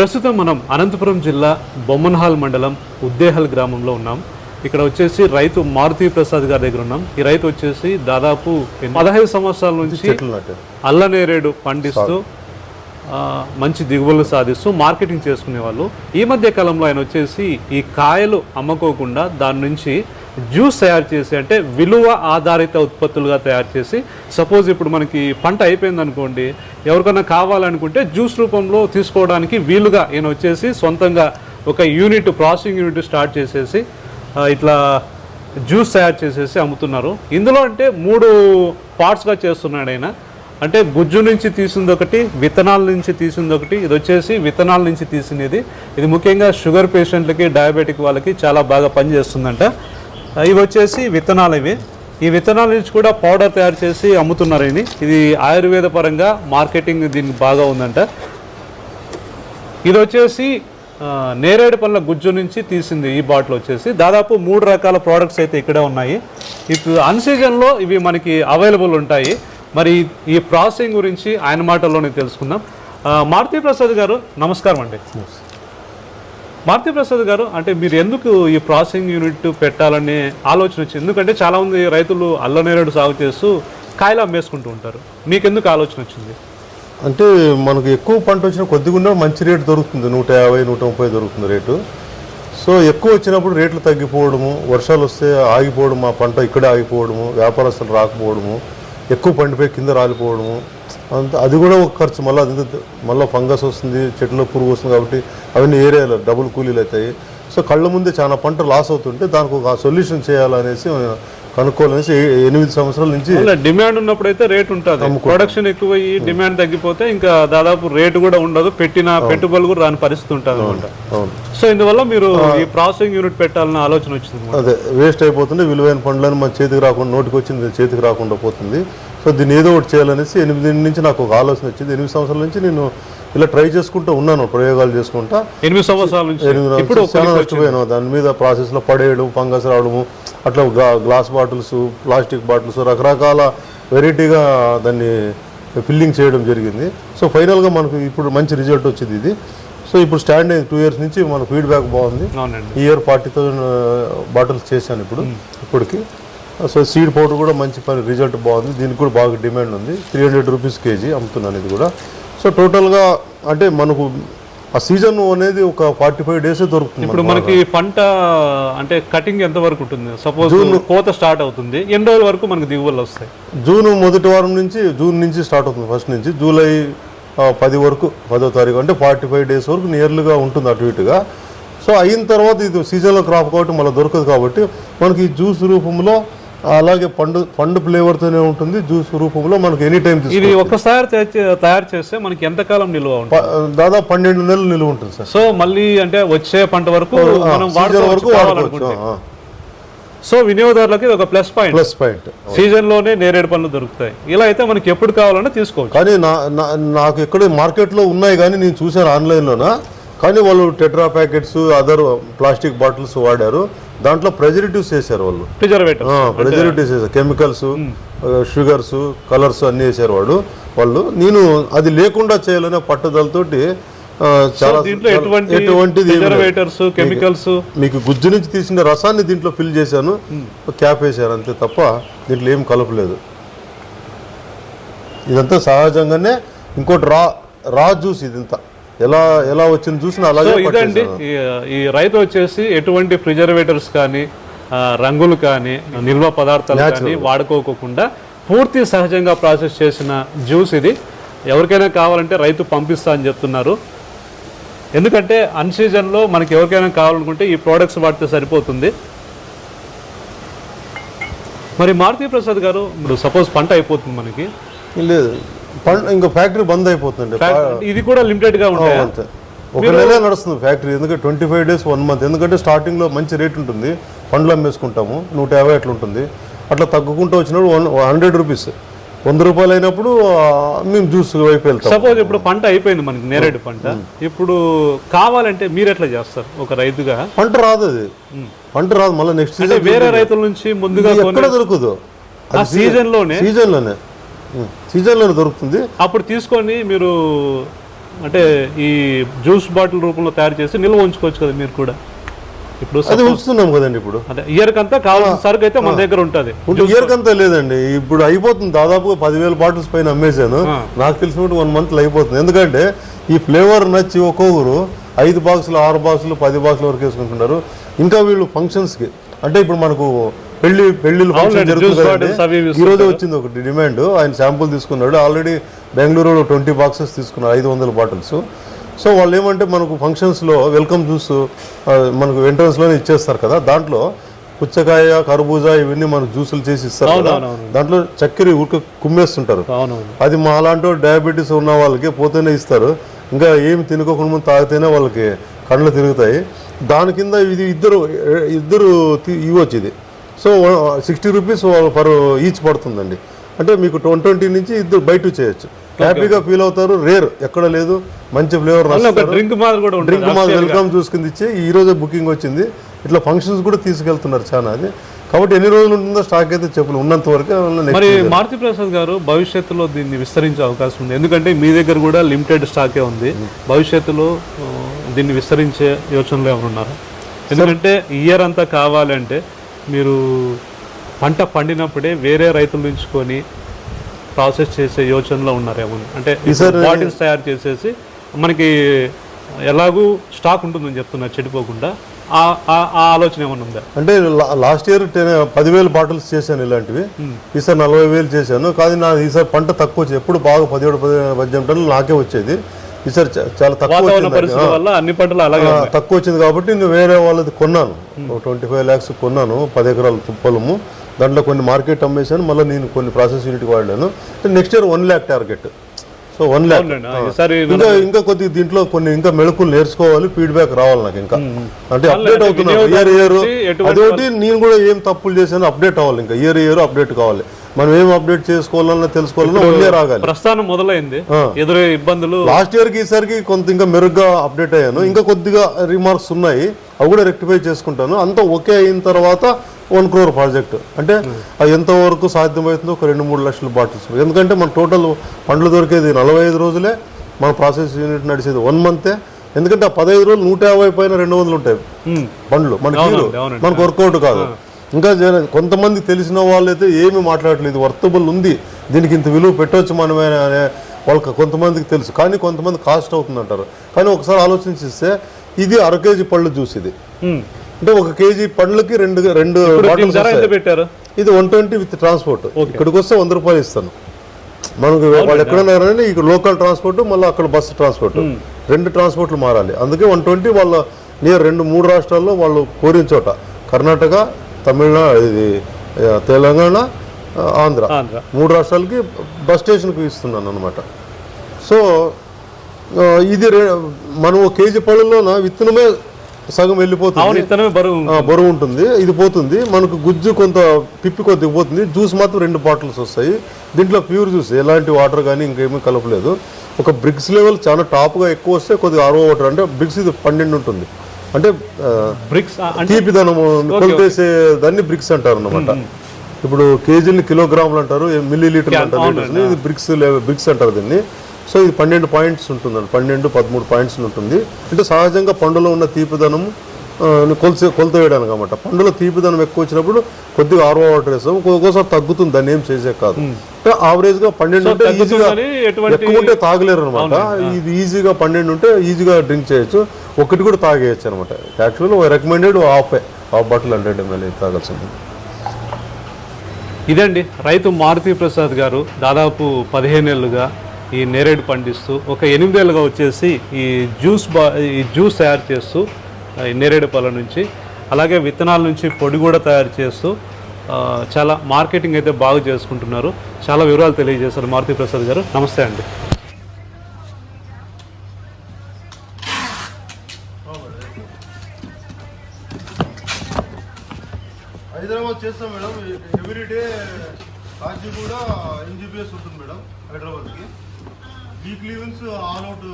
ప్రస్తుతం మనం అనంతపురం జిల్లా బొమ్మన్హాల్ మండలం ఉద్దేహల్ గ్రామంలో ఉన్నాం. ఇక్కడ వచ్చేసి రైతు మారుతి ప్రసాద్ గారి దగ్గర ఉన్నాం. ఈ రైతు వచ్చేసి దాదాపు పదహైదు సంవత్సరాల నుంచి అల్లనేరేడు పండిస్తూ మంచి దిగుబడులు సాధిస్తూ మార్కెటింగ్ చేసుకునే వాళ్ళు ఈ మధ్య కాలంలో ఆయన వచ్చేసి ఈ కాయలు అమ్ముకోకుండా దాని నుంచి జ్యూస్ తయారు చేసి అంటే విలువ ఆధారిత ఉత్పత్తులుగా తయారు చేసి సపోజ్ ఇప్పుడు మనకి పంట అయిపోయింది అనుకోండి ఎవరికైనా కావాలనుకుంటే జ్యూస్ రూపంలో తీసుకోవడానికి వీలుగా ఈయన వచ్చేసి సొంతంగా ఒక యూనిట్ ప్రాసెసింగ్ యూనిట్ స్టార్ట్ చేసేసి ఇట్లా జ్యూస్ తయారు చేసేసి అమ్ముతున్నారు. ఇందులో అంటే మూడు పార్ట్స్గా చేస్తున్నాడు ఆయన. అంటే గుజ్జు నుంచి తీసింది ఒకటి విత్తనాల నుంచి తీసింది ఒకటి ఇది వచ్చేసి విత్తనాల నుంచి తీసినది. ఇది ముఖ్యంగా షుగర్ పేషెంట్లకి డయాబెటిక్ వాళ్ళకి చాలా బాగా పనిచేస్తుందంట. ఇవి వచ్చేసి విత్తనాలు ఇవి. ఈ విత్తనాల నుంచి కూడా పౌడర్ తయారు చేసి అమ్ముతున్నారు ఇది ఇది ఆయుర్వేద పరంగా మార్కెటింగ్ దీనికి బాగా ఉందంట. ఇది వచ్చేసి నేరేడు పళ్ళ గుజ్జు నుంచి తీసింది ఈ బాటిల్ వచ్చేసి. దాదాపు మూడు రకాల ప్రోడక్ట్స్ అయితే ఇక్కడే ఉన్నాయి. ఇప్పుడు అన్ సీజన్లో ఇవి మనకి అవైలబుల్ ఉంటాయి. మరి ఈ ప్రాసెసింగ్ గురించి ఆయన మాటల్లోనే తెలుసుకుందాం. మారుతి ప్రసాద్ గారు నమస్కారం అండి. మారుతి ప్రసాద్ గారు అంటే మీరు ఎందుకు ఈ ప్రాసెసింగ్ యూనిట్ పెట్టాలనే ఆలోచన వచ్చింది ఎందుకంటే చాలామంది రైతులు అల్లనేరేడు సాగు చేస్తూ కాయలు అమ్మేసుకుంటూ ఉంటారు. మీకెందుకు ఆలోచన వచ్చింది? అంటే మనకు ఎక్కువ పంట వచ్చిన కొద్దిగా ఉన్న మంచి రేటు దొరుకుతుంది. నూట యాభై నూట ముప్పై దొరుకుతుంది రేటు. సో ఎక్కువ వచ్చినప్పుడు రేట్లు తగ్గిపోవడము వర్షాలు వస్తే ఆగిపోవడం మా పంట ఇక్కడే ఆగిపోవడము వ్యాపారస్తులు రాకపోవడము ఎక్కువ పండిపోయి కింద రాలిపోవడము అంత అది కూడా ఒక ఖర్చు. మళ్ళీ అది మళ్ళీ ఫంగస్ వస్తుంది చెట్లో పురుగు వస్తుంది కాబట్టి అవన్నీ ఏరియాలో డబుల్ కూలీలు అవుతాయి. సో కళ్ళ ముందే చాలా పంట లాస్ అవుతుంటే దానికి ఒక సొల్యూషన్ చేయాలనేసి కనుక్కోవాలనేసి ఎనిమిది సంవత్సరాల నుంచి డిమాండ్ ఉన్నప్పుడు అయితే రేట్ ఉంటుంది. ప్రొడక్షన్ ఎక్కువ డిమాండ్ తగ్గిపోతే ఇంకా దాదాపు రేటు కూడా ఉండదు. పెట్టిన పెట్టుబడులు కూడా రాని పరిస్థితి ఉంటుంది అనమాట. సో ఇందువల్ల మీరు ఈ ప్రాసెసింగ్ యూనిట్ పెట్టాలన్న ఆలోచన వచ్చింది. అదే వేస్ట్ అయిపోతుంది విలువైన పండ్లను మన చేతికి రాకుండా నోటికి వచ్చింది చేతికి రాకుండా పోతుంది. సో దీన్ని ఏదో ఒకటి చేయాలనేసి ఎనిమిది నుంచి నాకు ఒక ఆలోచన వచ్చింది. ఎనిమిది సంవత్సరాల నుంచి నేను ఇలా ట్రై చేసుకుంటూ ఉన్నాను ప్రయోగాలు చేసుకుంటా. ఎనిమిది సంవత్సరాల నుంచి? ఎనిమిది చాలా నష్టపోయాను. దాని మీద ప్రాసెస్లో పడేయడం ఫంగస్ రావడము అట్లా గ్లా- గ్లాస్ బాటిల్స్ ప్లాస్టిక్ బాటిల్స్ రకరకాల వెరైటీగా దాన్ని ఫిల్లింగ్ చేయడం జరిగింది. సో ఫైనల్గా మనకు ఇప్పుడు మంచి రిజల్ట్ వచ్చింది ఇది. సో ఇప్పుడు స్టాండ్ అయింది. టూ ఇయర్స్ నుంచి మన ఫీడ్బ్యాక్ బాగుంది. ఈ ఇయర్ ఫార్టీ థౌజండ్ బాటిల్స్ చేశాను ఇప్పుడు ఇప్పటికి. సో సీడ్ పౌడర్ కూడా మంచి పని రిజల్ట్ బాగుంది. దీనికి కూడా బాగా డిమాండ్ ఉంది. త్రీ హండ్రెడ్ రూపీస్ కేజీ అమ్ముతున్నాను ఇది కూడా. సో టోటల్గా అంటే మనకు ఆ సీజన్ అనేది ఒక ఫార్టీ ఫైవ్ డేస్ దొరుకుతుంది ఇప్పుడు మనకు. పంట అంటే కటింగ్ ఎంత వరకు ఉంటుంది? సపోజ్ కోత స్టార్ట్ అవుతుంది. ఎన్ని రోజుల వరకు మనకి దిగుబడులు వస్తాయి? జూన్ మొదటి వారం నుంచి జూన్ నుంచి స్టార్ట్ అవుతుంది ఫస్ట్ నుంచి. జూలై పది వరకు పదో తారీఖు అంటే ఫార్టీ ఫైవ్ డేస్ వరకు నియర్లీగా ఉంటుంది అటు ఇటుగా. సో అయిన తర్వాత ఇది సీజన్లో క్రాప్ కాబట్టి మళ్ళీ దొరకదు కాబట్టి మనకి ఈ జ్యూస్ రూపంలో అలాగే పండు పండు ఫ్లేవర్తోనే ఉంటుంది జ్యూస్ రూపంలో మనకి ఎనీ టైం ఇది ఒక్కసారి తయారు చేస్తే మనకి ఎంతకాలం నిల్వ ఉంటుంది? దాదాపు పన్నెండు నెలలు నిలువ ఉంటుంది సార్. సో మళ్ళీ అంటే వచ్చే పంట వరకు మనం వరకు వాడుకోవచ్చు సో వినియోగదారులకి ఒక ప్లస్ పాయింట్. ప్లస్ పాయింట్ సీజన్లోనే నేరేడు పండ్లు దొరుకుతాయి. ఇలా అయితే మనకి ఎప్పుడు కావాలన్నా తీసుకోవచ్చు. కానీ నాకు ఎక్కడ మార్కెట్లో ఉన్నాయి కానీ నేను చూశాను ఆన్లైన్లోన? కానీ వాళ్ళు tetra packets other plastic bottles వాడారు. దాంట్లో ప్రెజరిటివ్స్ వేశారు వాళ్ళు. ప్రిజర్వేటర్ ప్రెజరిటివ్స్ వేసారు కెమికల్స్ షుగర్స్ కలర్స్ అన్నీ వేసారు వాడు వాళ్ళు. నేను అది లేకుండా చేయాలనే పట్టుదలతోటి చాలా ఎటువంటిది కెమికల్స్ మీకు గుజ్జు నుంచి తీసిన రసాన్ని దీంట్లో ఫిల్ చేశాను. క్యాప్ వేశాను అంతే తప్ప దీంట్లో ఏం కలపలేదు ఇదంతా సహజంగానే ఇంకోటి రా రా జ్యూస్ ఇదంతా. ఎలా ఎలా వచ్చింది చూసిన అలాగే ఇదండి. ఈ- రైతు వచ్చేసి ఎటువంటి ప్రిజర్వేటర్స్ కానీ రంగులు కానీ నిల్వ పదార్థాలు కానీ వాడుకోకుండా పూర్తి సహజంగా ప్రాసెస్ చేసిన జ్యూస్ ఇది. ఎవరికైనా కావాలంటే రైతు పంపిస్తా అని చెప్తున్నారు. ఎందుకంటే అన్ సీజన్లో మనకి ఎవరికైనా కావాలనుకుంటే ఈ ప్రోడక్ట్స్ వాడితే సరిపోతుంది. మరి మారుతి ప్రసాద్ గారు ఇప్పుడు సపోజ్ పంట అయిపోతుంది మనకి. లేదు. ఇంకా ఫ్యాక్టరీ బంద్ అయిపోతుంది ఇది కూడా లిమిటెడ్గా అంతే. ఒక నెలే నడుస్తుంది ఫ్యాక్టరీ ఎందుకంటే twenty five days one month ఎందుకంటే స్టార్టింగ్లో మంచి రేట్ ఉంటుంది. పండ్లు అమ్మేసుకుంటాము. నూట యాభై అట్లా ఉంటుంది. అట్లా తగ్గుకుంటూ వచ్చినప్పుడు వన్ హండ్రెడ్ రూపీస్ వంద రూపాయలు అయినప్పుడు మేము జ్యూస్ వైపు వెళ్తాం. సపోజ్ ఇప్పుడు పంట అయిపోయింది మనకి నేరేడు పంట. ఇప్పుడు కావాలంటే మీరు ఎట్లా చేస్తారు? ఒక రైతుగా? పంట రాదు అది. పంట రాదు. మళ్ళీ నెక్స్ట్ సీజన్ వేరే రైతుల నుంచి ముందుగా ఎక్కడ దొరకదు? ఆ సీజన్లోనే. సీజన్లోనే దొరుకుతుంది. అప్పుడు తీసుకొని మీరు అంటే ఈ జ్యూస్ బాటిల్ రూపంలో తయారు చేసి నిల్వ ఉంచుకోవచ్చు కదా మీరు కూడా. ఇప్పుడు అది ఉంచుతున్నాం కదండి ఇప్పుడు. అదే ఇయర్ కంతా కావాల్సిన సరుకు అయితే మన దగ్గర ఉంటుంది. ఇయర్ కంతా లేదండి. ఇప్పుడు అయిపోతుంది. దాదాపుగా పదివేల బాటిల్స్ పైన అమ్మేశాను. నాకు తెలిసినట్టు వన్ మంత్ అయిపోతుంది. ఎందుకంటే ఈ ఫ్లేవర్ నచ్చి ఒక్కొక్కరు ఐదు బాక్సులు ఆరు బాక్సులు పది బాక్సులు వరకు వేసుకుంటున్నారు. ఇంకా వీళ్ళు functions కి అంటే ఇప్పుడు మనకు పెళ్ళి పెళ్ళిళ్ళు ఈ రోజే వచ్చింది ఒకటి డిమాండ్ ఆయన శాంపుల్ తీసుకున్నాడు. ఆల్రెడీ బెంగళూరులో ట్వంటీ బాక్సెస్ తీసుకున్నారు ఐదు వందల బాటిల్స్ సో వాళ్ళు ఏమంటే మనకు ఫంక్షన్స్లో వెల్కమ్ జ్యూస్ మనకు ఎంట్రన్స్లోనే ఇచ్చేస్తారు కదా. దాంట్లో పుచ్చకాయ కర్బూజా ఇవన్నీ మనకు జ్యూసులు చేసి ఇస్తారు కదా. దాంట్లో చక్కెర ఊరికే కుమ్మేస్తుంటారు. అది మా అలాంటి డయాబెటీస్ ఉన్న వాళ్ళకి పోతేనే ఇస్తారు. ఇంకా ఏమి తినుకోకుండా ముందు తాగితేనే వాళ్ళకి కళ్ళు తిరుగుతాయి. దాని కింద ఇది ఇద్దరు ఇద్దరు ఇవ్వచ్చు ఇది. So sixty rupees per each పడుతుందండి. అంటే మీకు వన్ ట్వంటీ నుంచి ఇద్దరు బయట చేయొచ్చు. హ్యాపీగా ఫీల్ అవుతారు. రేర్ ఎక్కడ లేదు. మంచి ఫ్లేవర్ డ్రింక్ డ్రింక్ మా వెల్కమ్ చూసుకుంది ఇచ్చి. ఈ రోజే బుకింగ్ వచ్చింది. ఇట్లా ఫంక్షన్స్ కూడా తీసుకెళ్తున్నారు చాలా అది. కాబట్టి ఎన్ని రోజులు ఉంటుందో స్టాక్ అయితే చెప్పలు. ఉన్నంత వరకు మరి మారుతి ప్రసాద్ గారు భవిష్యత్తులో దీన్ని విస్తరించే అవకాశం ఉంది. ఎందుకంటే మీ దగ్గర కూడా లిమిటెడ్ స్టాకే ఉంది. భవిష్యత్తులో ఆ, దీన్ని విస్తరించే యోచనలో ఉన్నారా ఎందుకంటే ఇయర్ అంతా కావాలంటే మీరు పంట పండినప్పుడే వేరే రైతుల నుంచి కొని ప్రాసెస్ చేసే యోచనలో ఉన్నారేమో అంటే బాటిల్స్ తయారు చేసేసి మనకి ఎలాగూ స్టాక్ ఉంటుందని చెప్తున్నారు చెడిపోకుండా. ఆ ఆలోచన ఏమైనా ఉందా? అంటే లాస్ట్ ఇయర్ పదివేల బాటిల్స్ చేశాను ఇలాంటివి. ఈసారి నలభై వేలు చేశాను. కానీ నా ఈసారి పంట తక్కువ వచ్చేది ఎప్పుడు బాగా పదిహేడు పది పద్దెనిమిది టన్నులు నాకే వచ్చేది. ఈసారి చాలా తక్కువ వల్ల అన్ని పంటలు అలాగే తక్కువ వచ్చింది కాబట్టి నేను వేరే వాళ్ళది కొన్నాను. ట్వంటీ ఫైవ్ ల్యాక్స్ కొన్నాను పది ఎకరాల పొలము దాంట్లో కొన్ని మార్కెట్ అమ్మేశాను మళ్ళీ నేను కొన్ని ప్రాసెస్ యూనిట్కి వాడాను. Next year one lakh target. So one lakh. ఇంకా ఇంకా కొద్దిగా దీంట్లో కొన్ని ఇంకా మెళకులు నేర్చుకోవాలి ఫీడ్బ్యాక్ రావాలి నాకు ఇంకా. అంటే అప్డేట్ అవుతున్నాను. ఇయర్ ఇయర్ అదొకటి నేను కూడా ఏం తప్పులు చేశాను అప్డేట్ అవ్వాలి ఇంకా. ఇయర్ ఇయర్ అప్డేట్ కావాలి. మనం ఏం అప్డేట్ చేసుకోవాలన్నా తెలుసుకోవాలన్నా ఇయర్ ఆగాలి ప్రస్థానం మొదలైంది. ఎదురయ్యే ఇబ్బందులు. లాస్ట్ ఇయర్కి ఈసారికి కొంత ఇంకా మెరుగ్గా అప్డేట్ అయ్యాను. ఇంకా కొద్దిగా రిమార్క్స్ ఉన్నాయి. అవి కూడా రెక్టిఫై చేసుకుంటాను. అంతా ఓకే అయిన తర్వాత వన్ క్రోర్ ప్రాజెక్ట్ అంటే అది ఎంతవరకు సాధ్యమవుతుందో ఒక రెండు మూడు లక్షల బాటిల్స్ ఎందుకంటే మన టోటల్ పండ్లు దొరికేది నలభై ఐదు రోజులే. మన ప్రాసెస్ యూనిట్ నడిచేది వన్ మంతే ఎందుకంటే ఆ పదహైదు రోజులు నూట యాభై పైన రెండు వందలు ఉంటాయి. ఉమ్, పండ్లు. మనకి. మనకు వర్కౌట్ కాదు. ఇంకా కొంతమంది తెలిసిన వాళ్ళైతే ఏమీ మాట్లాడట్లేదు వర్తబుల్ ఉంది. దీనికి ఇంత విలువ పెట్టవచ్చు మనమే అనే వాళ్ళకి కొంతమందికి తెలుసు. కానీ కొంతమంది కాస్ట్ అవుతుంది అంటారు కానీ ఒకసారి ఆలోచించిస్తే ఇది అర కేజీ పళ్ళు జ్యూస్ ఇది. అంటే ఒక కేజీ పండ్లకి రెండు రెండు. పెట్టారు? ఇది వన్ ట్వంటీ విత్ ట్రాన్స్పోర్ట్ ఇక్కడికి వస్తే వంద రూపాయలు ఇస్తాను. మనకు వాళ్ళు ఎక్కడున్నారని ఇక్కడ లోకల్ ట్రాన్స్పోర్ట్ మళ్ళీ అక్కడ బస్సు ట్రాన్స్పోర్ట్ రెండు ట్రాన్స్పోర్ట్లు మారాలి. అందుకే వన్ ట్వంటీ వాళ్ళ నియర్ రెండు మూడు రాష్ట్రాల్లో వాళ్ళు కోరిన చోట. కర్ణాటక తమిళనాడు ఇది తెలంగాణ ఆంధ్ర. మూడు రాష్ట్రాలకి బస్ స్టేషన్కి ఇస్తున్నాను అనమాట సో ఇది మనం ఒక కేజీ పళ్ళలోన విత్తనమే సగం వెళ్ళిపోతుంది. బరువు ఉంటుంది ఇది పోతుంది. మనకు గుజ్జు కొంత పిప్పి కొద్దిగా పోతుంది. జ్యూస్ మాత్రం రెండు బాటిల్స్ వస్తాయి. దీంట్లో ప్యూర్ జ్యూస్ ఎలాంటి వాటర్ కానీ ఇంకేమీ కలపలేదు. ఒక బ్రిక్స్ లెవెల్ చాలా టాప్గా ఎక్కువ వస్తే కొద్దిగా ఆరో వాటర్ అంటే బ్రిక్స్ ఇది పన్నెండు ఉంటుంది. అంటే బ్రిక్స్ తీపిదనము కొలితేసే దాన్ని బ్రిక్స్ అంటారు అన్నమాట ఇప్పుడు కేజీని కిలోగ్రాములు అంటారు మిల్లీ లీటర్లు అంటారు. ఇది బ్రిక్స్ బ్రిక్స్ అంటారు దీన్ని. సో ఇది పన్నెండు పాయింట్స్ ఉంటుందండి పన్నెండు పదమూడు పాయింట్స్ ఉంటుంది. అంటే సహజంగా పండులో ఉన్న తీపిదనము ఆ, కొలిసే కొలత వేయడానికి అనమాట పండులో తీపిదనం ఎక్కువ వచ్చినప్పుడు కొద్దిగా ఆర్వో వాటర్ వేస్తాం ఒక్కోసారి తగ్గుతుంది దాన్ని ఏం చేసే కాదు. అంటే ఆవరేజ్గా పన్నెండు ఉంటే ఈజీగా ఎక్కువ ఉంటే తాగలేరు అనమాట ఇది ఈజీగా పన్నెండు ఉంటే ఈజీగా డ్రింక్ చేయొచ్చు. ఒకటి కూడా తాగేయచ్చు అనమాట యాక్చువల్గా recommended half half bottle hundred ML తాగాల్సింది. ఇదండి రైతు మారుతి ప్రసాద్ గారు దాదాపు పదిహేను ఏళ్ళుగా ఈ నేరేడు పండిస్తూ ఒక ఎనిమిదేళ్ళుగా వచ్చేసి ఈ జ్యూస్ బా ఈ జ్యూస్ తయారు చేస్తూ ఈ నేరేడు పళ్ళ నుంచి అలాగే విత్తనాల నుంచి పొడి కూడా తయారు చేస్తూ చాలా మార్కెటింగ్ అయితే బాగా చేసుకుంటున్నారు. చాలా వివరాలు తెలియజేశారు మారుతి ప్రసాద్ గారు. నమస్తే అండి. చేస్తాం మేడం. ఎవ్రీ డే రాజీ కూడా ఎన్జిపిఎస్ ఉంటుంది మేడం హైదరాబాద్కి. Weekly once all out